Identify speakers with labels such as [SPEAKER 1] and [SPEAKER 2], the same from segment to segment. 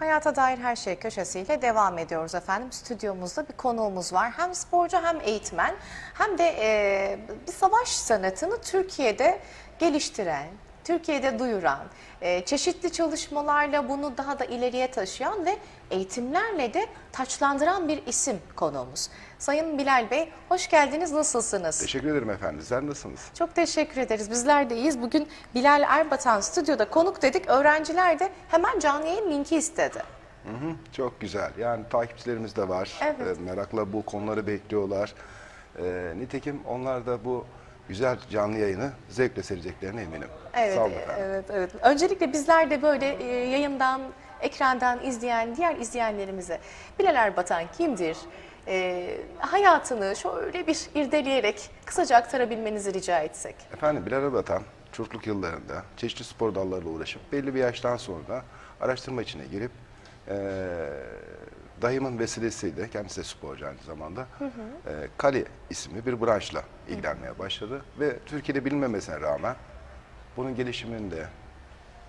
[SPEAKER 1] Hayata dair her şey köşesiyle devam ediyoruz efendim. Stüdyomuzda bir konuğumuz var. Hem sporcu hem eğitmen hem de e, bir savaş sanatını Türkiye'de geliştiren, Türkiye'de duyuran, e, çeşitli çalışmalarla bunu daha da ileriye taşıyan ve eğitimlerle de taçlandıran bir isim konuğumuz. Sayın Bilal Bey, hoş geldiniz. Nasılsınız?
[SPEAKER 2] Teşekkür ederim efendim. Sizler nasılsınız?
[SPEAKER 1] Çok teşekkür ederiz. Bizler de iyiyiz. Bugün Bilal Erbatan stüdyoda konuk dedik. Öğrenciler de hemen canlı yayın linki istedi.
[SPEAKER 2] Hı hı, çok güzel. Yani takipçilerimiz de var.
[SPEAKER 1] Evet.
[SPEAKER 2] Ee, merakla bu konuları bekliyorlar. Ee, nitekim onlar da bu güzel canlı yayını zevkle seyredeceklerine eminim.
[SPEAKER 1] Evet,
[SPEAKER 2] Sağ olun efendim.
[SPEAKER 1] evet, evet. Öncelikle bizler de böyle e, yayından, ekrandan izleyen diğer izleyenlerimize Bilal Erbatan kimdir? E, hayatını şöyle bir irdeleyerek kısaca aktarabilmenizi rica etsek.
[SPEAKER 2] Efendim Bilal Abatan çocukluk yıllarında çeşitli spor dallarıyla uğraşıp belli bir yaştan sonra araştırma içine girip eee dayımın vesilesiyle, kendisi de sporcu aynı zamanda, eee, Kali isimli bir branşla ilgilenmeye başladı. Ve Türkiye'de bilinmemesine rağmen bunun gelişiminde,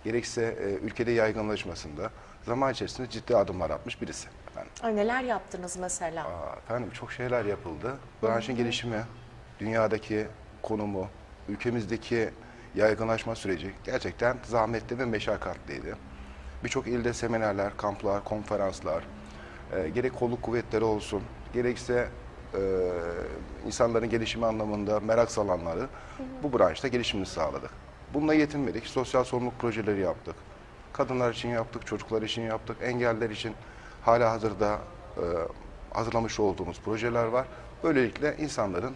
[SPEAKER 2] gerekse eee, ülkede yaygınlaşmasında zaman içerisinde ciddi adımlar atmış birisi. Efendim.
[SPEAKER 1] Ay, neler yaptınız mesela?
[SPEAKER 2] Aa, Efendim çok şeyler yapıldı. Branşın gelişimi, dünyadaki konumu, ülkemizdeki yaygınlaşma süreci gerçekten zahmetli ve meşakkatliydi. Birçok ilde seminerler, kamplar, konferanslar, e, gerek kolluk kuvvetleri olsun, gerekse e, insanların gelişimi anlamında merak salanları bu branşta gelişimini sağladık. Bununla yetinmedik. Sosyal sorumluluk projeleri yaptık. Kadınlar için yaptık, çocuklar için yaptık, engeller için hala hazırda e, hazırlamış olduğumuz projeler var. Böylelikle insanların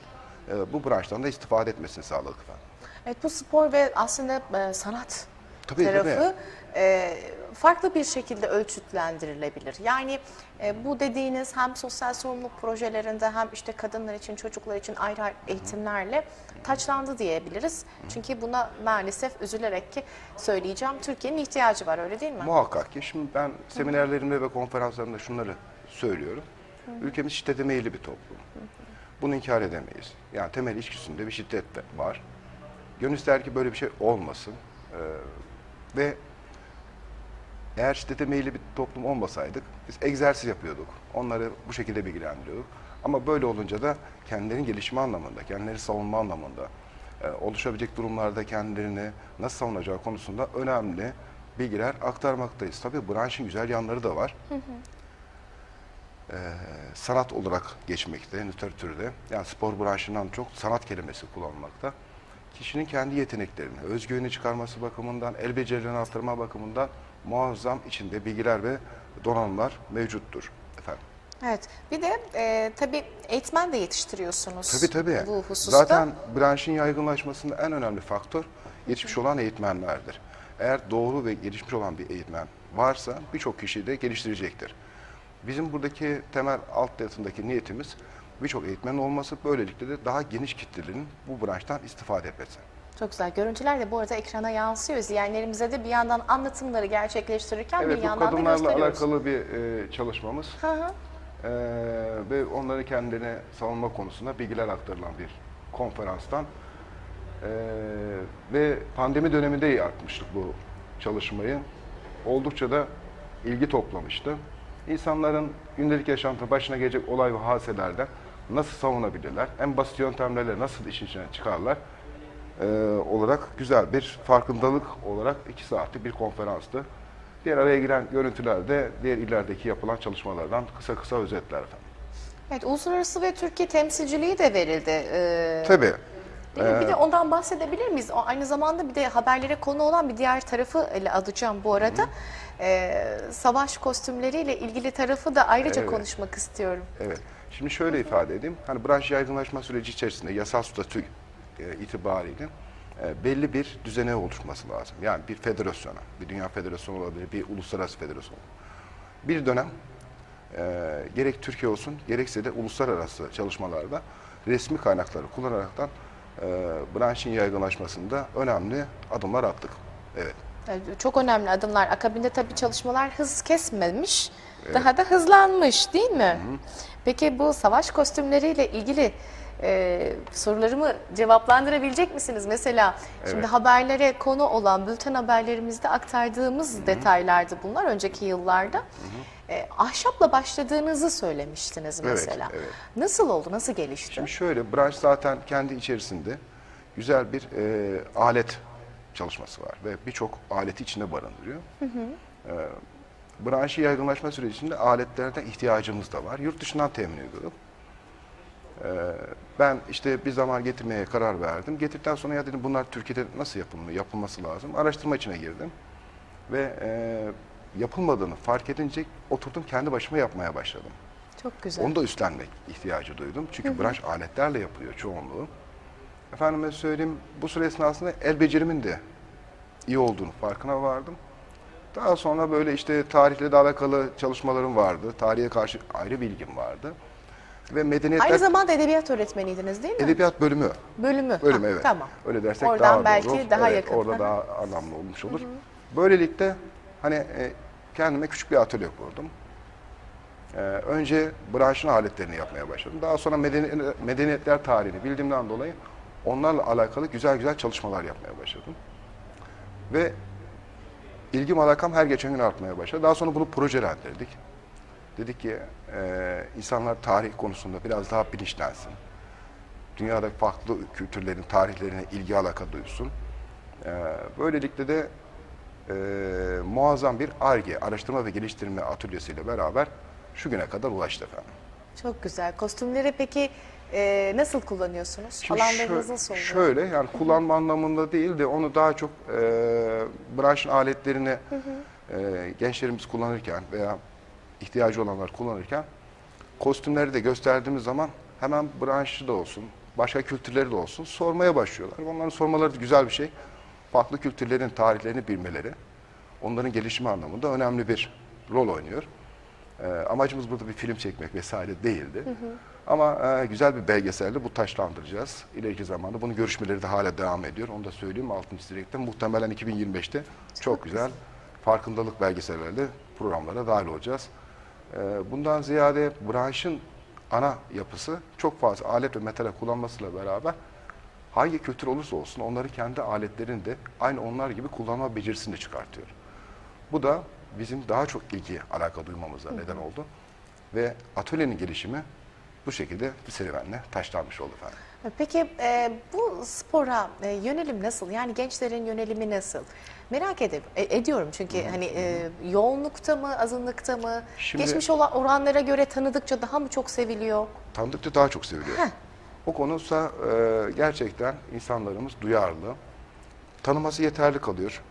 [SPEAKER 2] e, bu branştan da istifade etmesini sağladık efendim.
[SPEAKER 1] Evet bu spor ve aslında e, sanat
[SPEAKER 2] Tabii,
[SPEAKER 1] tarafı e, farklı bir şekilde ölçütlendirilebilir. Yani e, bu dediğiniz hem sosyal sorumluluk projelerinde hem işte kadınlar için, çocuklar için ayrı ayrı eğitimlerle taçlandı diyebiliriz. Çünkü buna maalesef üzülerek ki söyleyeceğim Türkiye'nin ihtiyacı var öyle değil mi?
[SPEAKER 2] Muhakkak ki şimdi ben seminerlerimde ve konferanslarımda şunları söylüyorum. Ülkemiz şiddete meyilli bir toplum. Bunu inkar edemeyiz. Yani temel içgüsünde bir şiddet de var. Gönül ister ki böyle bir şey olmasın. Ee, ve eğer şiddete meyilli bir toplum olmasaydık biz egzersiz yapıyorduk. Onları bu şekilde bilgilendiriyorduk. Ama böyle olunca da kendilerinin gelişimi anlamında, kendileri savunma anlamında, e, oluşabilecek durumlarda kendilerini nasıl savunacağı konusunda önemli bilgiler aktarmaktayız. Tabii branşın güzel yanları da var. E, sanat olarak geçmekte, literatürde. Yani spor branşından çok sanat kelimesi kullanılmakta. Kişinin kendi yeteneklerini, özgüveni çıkarması bakımından, el becerilerini arttırma bakımından muazzam içinde bilgiler ve donanımlar mevcuttur efendim.
[SPEAKER 1] Evet. Bir de e, tabii eğitmen de yetiştiriyorsunuz
[SPEAKER 2] Tabii tabii.
[SPEAKER 1] bu hususta.
[SPEAKER 2] Zaten branşın yaygınlaşmasında en önemli faktör yetişmiş olan eğitmenlerdir. Eğer doğru ve gelişmiş olan bir eğitmen varsa birçok kişiyi de geliştirecektir. Bizim buradaki temel alt yatındaki niyetimiz birçok eğitmen olması, böylelikle de daha geniş kitlelerin bu branştan istifade etmesi.
[SPEAKER 1] Çok güzel. Görüntüler de bu arada ekrana yansıyor. İzleyenlerimize de bir yandan anlatımları gerçekleştirirken
[SPEAKER 2] Evet,
[SPEAKER 1] bir yandan da
[SPEAKER 2] kadınlarla alakalı bir e, çalışmamız
[SPEAKER 1] Hı hı.
[SPEAKER 2] e, ve onları kendine savunma konusunda bilgiler aktarılan bir konferanstan e, ve pandemi döneminde yapmıştık bu çalışmayı. Oldukça da ilgi toplamıştı. İnsanların gündelik yaşantı başına gelecek olay ve hadiselerden nasıl savunabilirler, en basit yöntemlerle nasıl işin içine çıkarlar e, olarak güzel bir farkındalık olarak iki saatlik bir konferanstı. Diğer araya giren görüntüler de diğer illerdeki yapılan çalışmalardan kısa kısa özetler efendim.
[SPEAKER 1] Evet, uluslararası ve Türkiye temsilciliği de verildi. Ee,
[SPEAKER 2] Tabii.
[SPEAKER 1] mi? Bir de ondan bahsedebilir miyiz? O aynı zamanda bir de haberlere konu olan bir diğer tarafı ele alacağım bu arada. Ee, savaş kostümleriyle ilgili tarafı da ayrıca
[SPEAKER 2] Evet.
[SPEAKER 1] konuşmak istiyorum.
[SPEAKER 2] Evet. Şimdi şöyle ifade edeyim. Hani branş yaygınlaşma süreci içerisinde yasal statü e, itibariyle e, belli bir düzene oluşması lazım. Yani bir federasyona, bir dünya federasyonu olabilir, bir uluslararası federasyon. Bir dönem e, gerek Türkiye olsun, gerekse de uluslararası çalışmalarda resmi kaynakları kullanaraktan e, branşın yaygınlaşmasında önemli adımlar attık. Evet,
[SPEAKER 1] Çok önemli adımlar. Akabinde tabii çalışmalar hız kesmemiş, daha da hızlanmış değil mi? Peki bu savaş kostümleriyle ilgili e, sorularımı cevaplandırabilecek misiniz? Mesela şimdi
[SPEAKER 2] Evet.
[SPEAKER 1] haberlere konu olan bülten haberlerimizde aktardığımız detaylardı bunlar önceki yıllarda. E, ahşapla başladığınızı söylemiştiniz
[SPEAKER 2] Evet,
[SPEAKER 1] mesela.
[SPEAKER 2] evet.
[SPEAKER 1] Nasıl oldu, nasıl gelişti?
[SPEAKER 2] Şimdi şöyle, branş zaten kendi içerisinde güzel bir e, alet çalışması var ve birçok aleti içinde barındırıyor. E, branşın yaygınlaşma sürecinde aletlerden ihtiyacımız da var. Yurt dışından temin ediyorduk. E, ben işte bir zaman getirmeye karar verdim. Getirdikten sonra ya dedim bunlar Türkiye'de nasıl yapılmıyor, yapılması lazım. Araştırma içine girdim ve e, yapılmadığını fark edince oturdum kendi başıma yapmaya başladım.
[SPEAKER 1] Çok güzel.
[SPEAKER 2] Onu da üstlenmek ihtiyacı duydum. Çünkü branş aletlerle yapılıyor çoğunluğu. Efendime söyleyeyim bu süre esnasında el becerimin de iyi olduğunu farkına vardım. Daha sonra böyle işte tarihle de alakalı çalışmalarım vardı. Tarihe karşı ayrı bilgim vardı. Ve medeniyetler
[SPEAKER 1] Aynı zamanda edebiyat öğretmeniydiniz değil mi?
[SPEAKER 2] edebiyat bölümü.
[SPEAKER 1] Bölümü.
[SPEAKER 2] Bölümü
[SPEAKER 1] Ha,
[SPEAKER 2] evet.
[SPEAKER 1] Tamam.
[SPEAKER 2] Öyle dersek
[SPEAKER 1] Oradan
[SPEAKER 2] daha
[SPEAKER 1] belki
[SPEAKER 2] doğru.
[SPEAKER 1] daha
[SPEAKER 2] Evet,
[SPEAKER 1] yakın.
[SPEAKER 2] Orada
[SPEAKER 1] Hı hı.
[SPEAKER 2] daha anlamlı olmuş olur. Böylelikle hani e, kendime küçük bir atölye kurdum. Ee, önce branşın aletlerini yapmaya başladım. Daha sonra medeni- medeniyetler tarihini bildiğimden dolayı onlarla alakalı güzel güzel çalışmalar yapmaya başladım. Ve ilgim alakam her geçen gün artmaya başladı. Daha sonra bunu projelendirdik. Dedik ki e, insanlar tarih konusunda biraz daha bilinçlensin. Dünyadaki farklı kültürlerin, tarihlerine ilgi alaka duysun. E, böylelikle de e, muazzam bir ARGE, araştırma ve geliştirme atölyesiyle beraber şu güne kadar ulaştı efendim.
[SPEAKER 1] Çok güzel. Kostümleri peki e, nasıl kullanıyorsunuz?
[SPEAKER 2] Şimdi
[SPEAKER 1] Alanlarınız
[SPEAKER 2] şö-
[SPEAKER 1] nasıl oluyor?
[SPEAKER 2] Şöyle yani kullanma anlamında değil de onu daha çok e, branşın aletlerini e, gençlerimiz kullanırken veya ihtiyacı olanlar kullanırken kostümleri de gösterdiğimiz zaman hemen branşı da olsun, başka kültürleri de olsun sormaya başlıyorlar. Onların sormaları da güzel bir şey. Farklı kültürlerin tarihlerini bilmeleri, onların gelişimi anlamında önemli bir rol oynuyor. E, amacımız burada bir film çekmek vesaire değildi. Ama e, güzel bir belgeselde bu taşlandıracağız. İleriki zamanda bunun görüşmeleri de hala devam ediyor. Onu da söyleyeyim altın çizerek Muhtemelen 2025'te çok, güzel farkındalık belgesellerle programlara dahil olacağız. E, bundan ziyade branşın ana yapısı çok fazla alet ve metal kullanmasıyla beraber hangi kültür olursa olsun onları kendi aletlerini de aynı onlar gibi kullanma becerisini de çıkartıyor. Bu da bizim daha çok ilgi alaka duymamıza neden oldu. Ve atölyenin gelişimi bu şekilde bir serüvenle taşlanmış oldu efendim.
[SPEAKER 1] Peki e, bu spora e, yönelim nasıl? Yani gençlerin yönelimi nasıl? Merak edip, e, ediyorum çünkü hani e, yoğunlukta mı, azınlıkta mı?
[SPEAKER 2] Şimdi-
[SPEAKER 1] Geçmiş olan oranlara göre tanıdıkça daha mı çok seviliyor?
[SPEAKER 2] Tanıdıkça daha çok seviliyor.
[SPEAKER 1] Heh.
[SPEAKER 2] O konusa e, gerçekten insanlarımız duyarlı. Tanıması yeterli kalıyor.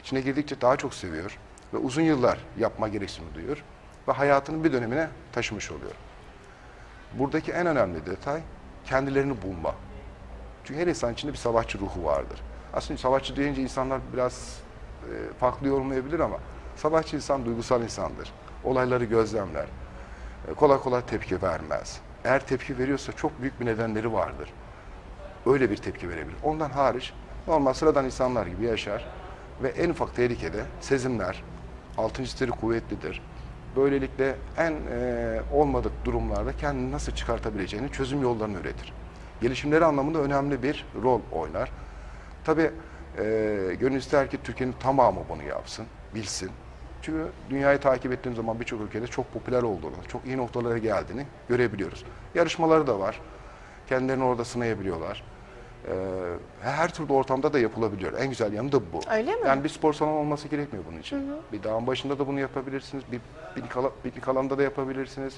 [SPEAKER 2] İçine girdikçe daha çok seviyor. Ve uzun yıllar yapma gereksinimi duyuyor. Ve hayatının bir dönemine taşımış oluyor. Buradaki en önemli detay kendilerini bulma. Çünkü her insan içinde bir savaşçı ruhu vardır. Aslında savaşçı deyince insanlar biraz e, farklı yorumlayabilir ama savaşçı insan duygusal insandır. Olayları gözlemler. E, kolay kolay tepki vermez. Eğer tepki veriyorsa çok büyük bir nedenleri vardır. Öyle bir tepki verebilir. Ondan hariç normal sıradan insanlar gibi yaşar ve en ufak tehlikede sezimler, altın çizgileri kuvvetlidir. Böylelikle en e, olmadık durumlarda kendini nasıl çıkartabileceğini çözüm yollarını üretir. Gelişimleri anlamında önemli bir rol oynar. Tabii e, gönül ister ki Türkiye'nin tamamı bunu yapsın, bilsin. Çünkü dünyayı takip ettiğim zaman birçok ülkede çok popüler olduğunu, çok iyi noktalara geldiğini görebiliyoruz. Yarışmaları da var. Kendilerini orada sınayabiliyorlar. Ee, her türlü ortamda da yapılabiliyor. En güzel yanı da bu.
[SPEAKER 1] Öyle mi?
[SPEAKER 2] Yani bir spor salonu olması gerekmiyor bunun için. Bir dağın başında da bunu yapabilirsiniz. Bir piknik, ala- piknik alanında da yapabilirsiniz.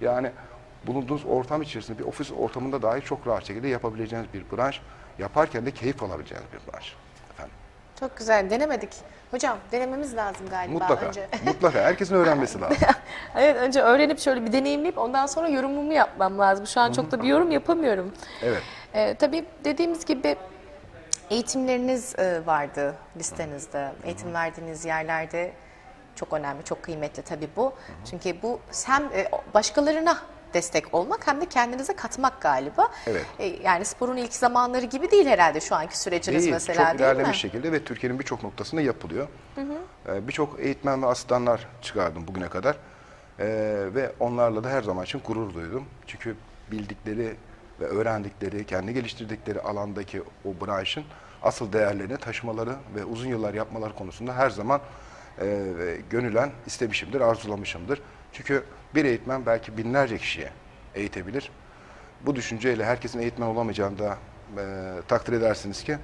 [SPEAKER 2] Yani bulunduğunuz ortam içerisinde bir ofis ortamında dahi çok rahat şekilde yapabileceğiniz bir branş. Yaparken de keyif alabileceğiniz bir branş. Efendim.
[SPEAKER 1] Çok güzel. Denemedik. Hocam denememiz lazım galiba
[SPEAKER 2] Mutlaka.
[SPEAKER 1] önce.
[SPEAKER 2] Mutlaka. Herkesin öğrenmesi lazım.
[SPEAKER 1] evet önce öğrenip şöyle bir deneyimleyip ondan sonra yorumumu yapmam lazım. Şu an çok da bir yorum yapamıyorum.
[SPEAKER 2] Evet.
[SPEAKER 1] Ee, tabii dediğimiz gibi eğitimleriniz e, vardı listenizde. Eğitim verdiğiniz yerlerde çok önemli, çok kıymetli tabii bu. Çünkü bu hem e, başkalarına destek olmak hem de kendinize katmak galiba.
[SPEAKER 2] Evet.
[SPEAKER 1] E, yani sporun ilk zamanları gibi değil herhalde şu anki süreciniz
[SPEAKER 2] Değil,
[SPEAKER 1] mesela
[SPEAKER 2] çok
[SPEAKER 1] değil
[SPEAKER 2] ilerlemiş
[SPEAKER 1] mi?
[SPEAKER 2] şekilde ve Türkiye'nin birçok noktasında yapılıyor. Ee, birçok eğitmen ve asistanlar çıkardım bugüne kadar. Ee, ve onlarla da her zaman için gurur duydum. Çünkü bildikleri ve öğrendikleri, kendi geliştirdikleri alandaki o branşın asıl değerlerini taşımaları ve uzun yıllar yapmaları konusunda her zaman e, gönülen istemişimdir, arzulamışımdır. Çünkü bir eğitmen belki binlerce kişiye eğitebilir. Bu düşünceyle herkesin eğitmen olamayacağını da e, takdir edersiniz ki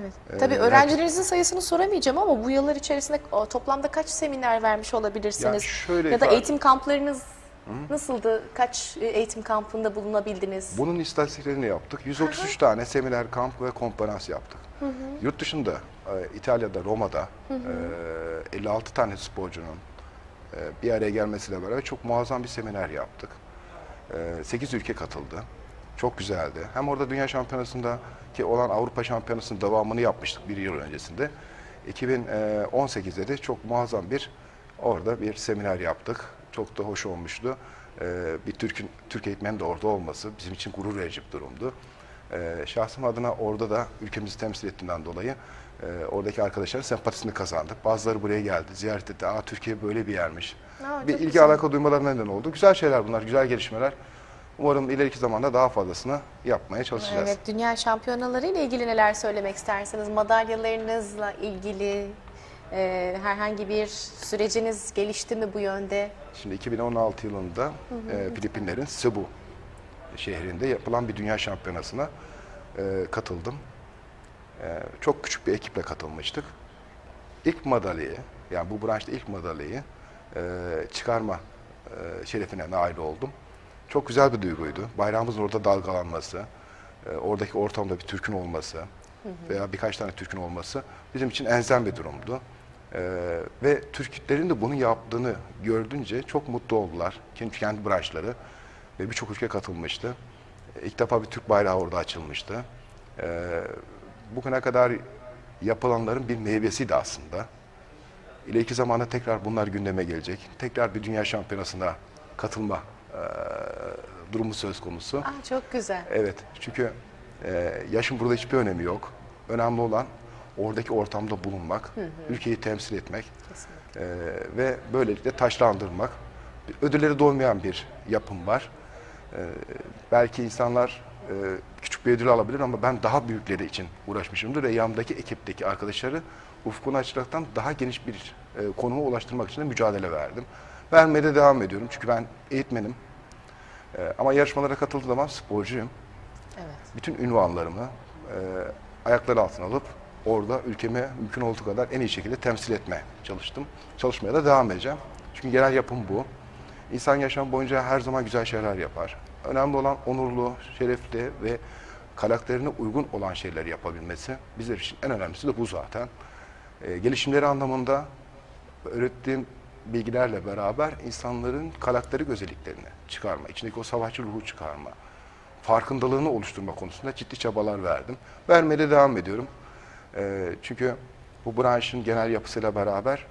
[SPEAKER 1] Evet.
[SPEAKER 2] Ee,
[SPEAKER 1] Tabii
[SPEAKER 2] herkes-
[SPEAKER 1] öğrencilerinizin sayısını soramayacağım ama bu yıllar içerisinde o, toplamda kaç seminer vermiş olabilirsiniz?
[SPEAKER 2] Ya şöyle
[SPEAKER 1] ya da
[SPEAKER 2] ifade-
[SPEAKER 1] eğitim kamplarınız nasıldı? Kaç e, eğitim kampında bulunabildiniz?
[SPEAKER 2] Bunun istatistiklerini yaptık. 133 tane seminer, kamp ve konferans yaptık. Yurt dışında, e, İtalya'da, Roma'da e, 56 tane sporcunun e, bir araya gelmesiyle beraber çok muazzam bir seminer yaptık. 8 ülke katıldı. Çok güzeldi. Hem orada Dünya Şampiyonası'nda ki olan Avrupa Şampiyonası'nın devamını yapmıştık bir yıl öncesinde. 2018'de de çok muazzam bir orada bir seminer yaptık. Çok da hoş olmuştu. Ee, Bir Türk'ün Türk eğitmenin de orada olması bizim için gurur verici bir durumdu. Ee, Şahsım adına orada da ülkemizi temsil ettiğinden dolayı e, oradaki arkadaşların sempatisini kazandık. Bazıları buraya geldi, ziyaret etti. Aa Türkiye böyle bir yermiş.
[SPEAKER 1] Aa,
[SPEAKER 2] bir ilgi
[SPEAKER 1] güzel.
[SPEAKER 2] alaka duymalarına neden oldu. Güzel şeyler bunlar, güzel gelişmeler. Umarım ileriki zamanda daha fazlasını yapmaya çalışacağız.
[SPEAKER 1] Evet, dünya şampiyonaları ile ilgili neler söylemek istersiniz? Madalyalarınızla ilgili e, herhangi bir süreciniz gelişti mi bu yönde?
[SPEAKER 2] Şimdi 2016 yılında e, Filipinlerin Cebu şehrinde yapılan bir dünya şampiyonasına e, katıldım. E, çok küçük bir ekiple katılmıştık. İlk madalyayı, yani bu branşta ilk madalyayı e, çıkarma e, şerefine nail oldum. Çok güzel bir duyguydu. Bayrağımızın orada dalgalanması, e, oradaki ortamda bir Türk'ün olması veya birkaç tane Türk'ün olması bizim için elzem bir durumdu. Ee, ve Türklerin de bunu yaptığını gördünce çok mutlu oldular. Kendi, kendi branşları ve birçok ülke katılmıştı. İlk defa bir Türk bayrağı orada açılmıştı. Ee, bugüne kadar yapılanların bir meyvesiydi aslında. İleriki zamanda tekrar bunlar gündeme gelecek. Tekrar bir dünya şampiyonasına katılma e, durumu söz konusu.
[SPEAKER 1] Ah, çok güzel.
[SPEAKER 2] Evet, çünkü e, yaşın burada hiçbir önemi yok. Önemli olan oradaki ortamda bulunmak, ülkeyi temsil etmek e, ve böylelikle taşlandırmak. Ödülleri doymayan bir yapım var. E, belki insanlar e, küçük bir ödül alabilir ama ben daha büyükleri için uğraşmışımdır ve yanımdaki ekipteki arkadaşları ufkunu açaraktan daha geniş bir e, konuma ulaştırmak için de mücadele verdim. Vermeye de devam ediyorum çünkü ben eğitmenim. E, ama yarışmalara katıldığım zaman sporcuyum
[SPEAKER 1] Evet.
[SPEAKER 2] bütün ünvanlarımı e, ayaklar altına alıp orada ülkemi mümkün olduğu kadar en iyi şekilde temsil etmeye çalıştım. Çalışmaya da devam edeceğim. Çünkü genel yapım bu. İnsan yaşam boyunca her zaman güzel şeyler yapar. Önemli olan onurlu, şerefli ve karakterine uygun olan şeyler yapabilmesi. Bizler için en önemlisi de bu zaten. E, gelişimleri anlamında öğrettiğim bilgilerle beraber insanların karakterik özelliklerini çıkarma, içindeki o savaşçı ruhu çıkarma, farkındalığını oluşturma konusunda ciddi çabalar verdim. Vermeye de devam ediyorum. Ee, çünkü bu branşın genel yapısıyla beraber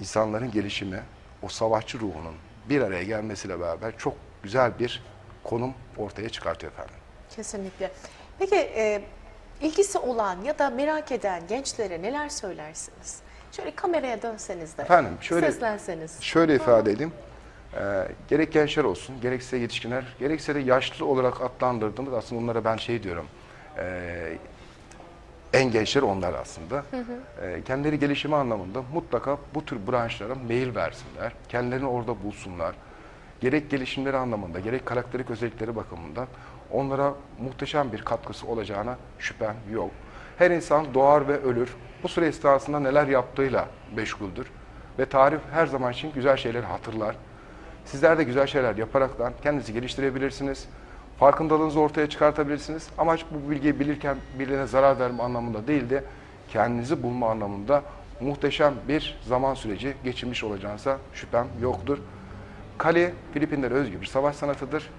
[SPEAKER 2] insanların gelişimi, o savaşçı ruhunun bir araya gelmesiyle beraber çok güzel bir konum ortaya çıkartıyor efendim.
[SPEAKER 1] Kesinlikle. Peki e, ilgisi olan ya da merak eden gençlere neler söylersiniz? Şöyle kameraya dönseniz de.
[SPEAKER 2] Efendim, şöyle-
[SPEAKER 1] Seslenseniz.
[SPEAKER 2] Şöyle ifade edeyim. Ee, gerek gençler olsun, gerekse yetişkinler, gerekse de yaşlı olarak adlandırdığımız aslında onlara ben şey diyorum. ee, en gençler onlar aslında. Ee, kendileri gelişimi anlamında mutlaka bu tür branşlara mail versinler. Kendilerini orada bulsunlar. Gerek gelişimleri anlamında, gerek karakterik özellikleri bakımından onlara muhteşem bir katkısı olacağına şüphem yok. Her insan doğar ve ölür. Bu süre esnasında neler yaptığıyla meşguldür. Ve tarih her zaman için güzel şeyleri hatırlar. Sizler de güzel şeyler yaparaktan kendinizi geliştirebilirsiniz. Farkındalığınızı ortaya çıkartabilirsiniz. Amaç bu bilgiyi bilirken birilerine zarar verme anlamında değil de kendinizi bulma anlamında muhteşem bir zaman süreci geçirmiş olacağınıza şüphem yoktur. Kale Filipinlere özgü bir savaş sanatıdır.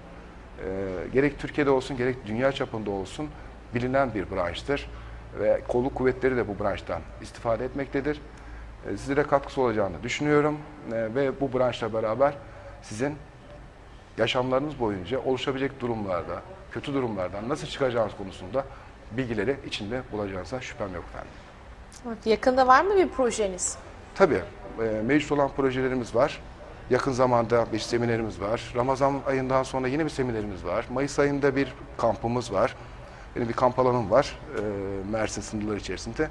[SPEAKER 2] Ee, gerek Türkiye'de olsun gerek dünya çapında olsun bilinen bir branştır. Ve kolluk kuvvetleri de bu branştan istifade etmektedir. Ee, sizlere katkısı olacağını düşünüyorum. Ee, ve bu branşla beraber sizin yaşamlarınız boyunca oluşabilecek durumlarda, kötü durumlardan nasıl çıkacağınız konusunda bilgileri içinde bulacağınıza şüphem yok efendim.
[SPEAKER 1] Evet, Yakında var mı bir projeniz?
[SPEAKER 2] Tabii e, mevcut olan projelerimiz var. Yakın zamanda bir seminerimiz var. Ramazan ayından sonra yine bir seminerimiz var. Mayıs ayında bir kampımız var. Benim bir kamp alanım var e, Mersin sınırları içerisinde.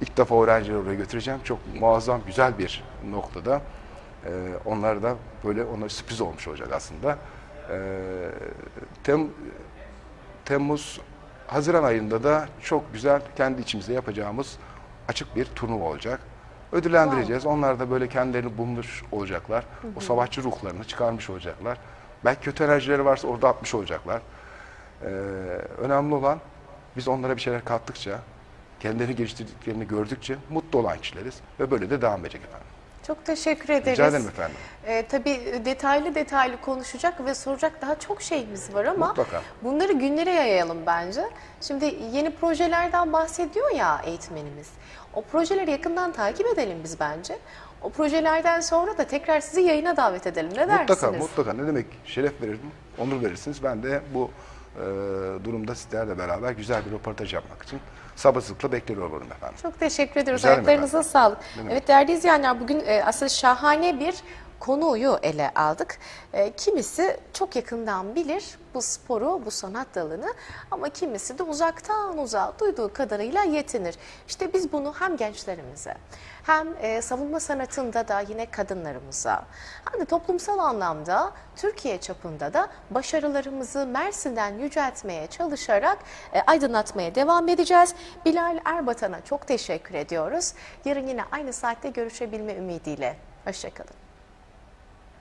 [SPEAKER 2] İlk defa öğrencileri oraya götüreceğim. Çok muazzam, güzel bir noktada. E, onlar da böyle onlara sürpriz olmuş olacak aslında. E, tem, Temmuz, Haziran ayında da çok güzel kendi içimizde yapacağımız açık bir turnuva olacak. Ödüllendireceğiz. Onlar da böyle kendilerini bulmuş olacaklar. O savaşçı ruhlarını çıkarmış olacaklar. Belki kötü enerjileri varsa orada atmış olacaklar. Ee, önemli olan biz onlara bir şeyler kattıkça, kendilerini geliştirdiklerini gördükçe mutlu olan kişileriz. Ve böyle de devam edecek efendim.
[SPEAKER 1] Çok teşekkür ederiz.
[SPEAKER 2] Rica ederim efendim.
[SPEAKER 1] Ee, tabii detaylı detaylı konuşacak ve soracak daha çok şeyimiz var ama
[SPEAKER 2] Mutlaka.
[SPEAKER 1] bunları günlere yayalım bence. Şimdi yeni projelerden bahsediyor ya eğitmenimiz. O projeleri yakından takip edelim biz bence. O projelerden sonra da tekrar sizi yayına davet edelim. Ne
[SPEAKER 2] Mutlaka,
[SPEAKER 1] dersiniz?
[SPEAKER 2] mutlaka. Ne demek? Şeref veririm, onur verirsiniz. Ben de bu e, durumda sizlerle beraber güzel bir röportaj yapmak için sabırsızlıkla bekliyor olurum efendim.
[SPEAKER 1] Çok teşekkür ediyoruz.
[SPEAKER 2] Rica ederim
[SPEAKER 1] Ayaklarınıza sağlık. Evet değerli izleyenler bugün e, aslında şahane bir konuyu ele aldık. E, kimisi çok yakından bilir bu sporu, bu sanat dalını ama kimisi de uzaktan uzağa duyduğu kadarıyla yetinir. İşte biz bunu hem gençlerimize hem e, savunma sanatında da yine kadınlarımıza hem de toplumsal anlamda Türkiye çapında da başarılarımızı Mersin'den yüceltmeye çalışarak e, aydınlatmaya devam edeceğiz. Bilal Erbatan'a çok teşekkür ediyoruz. Yarın yine aynı saatte görüşebilme ümidiyle. Hoşçakalın.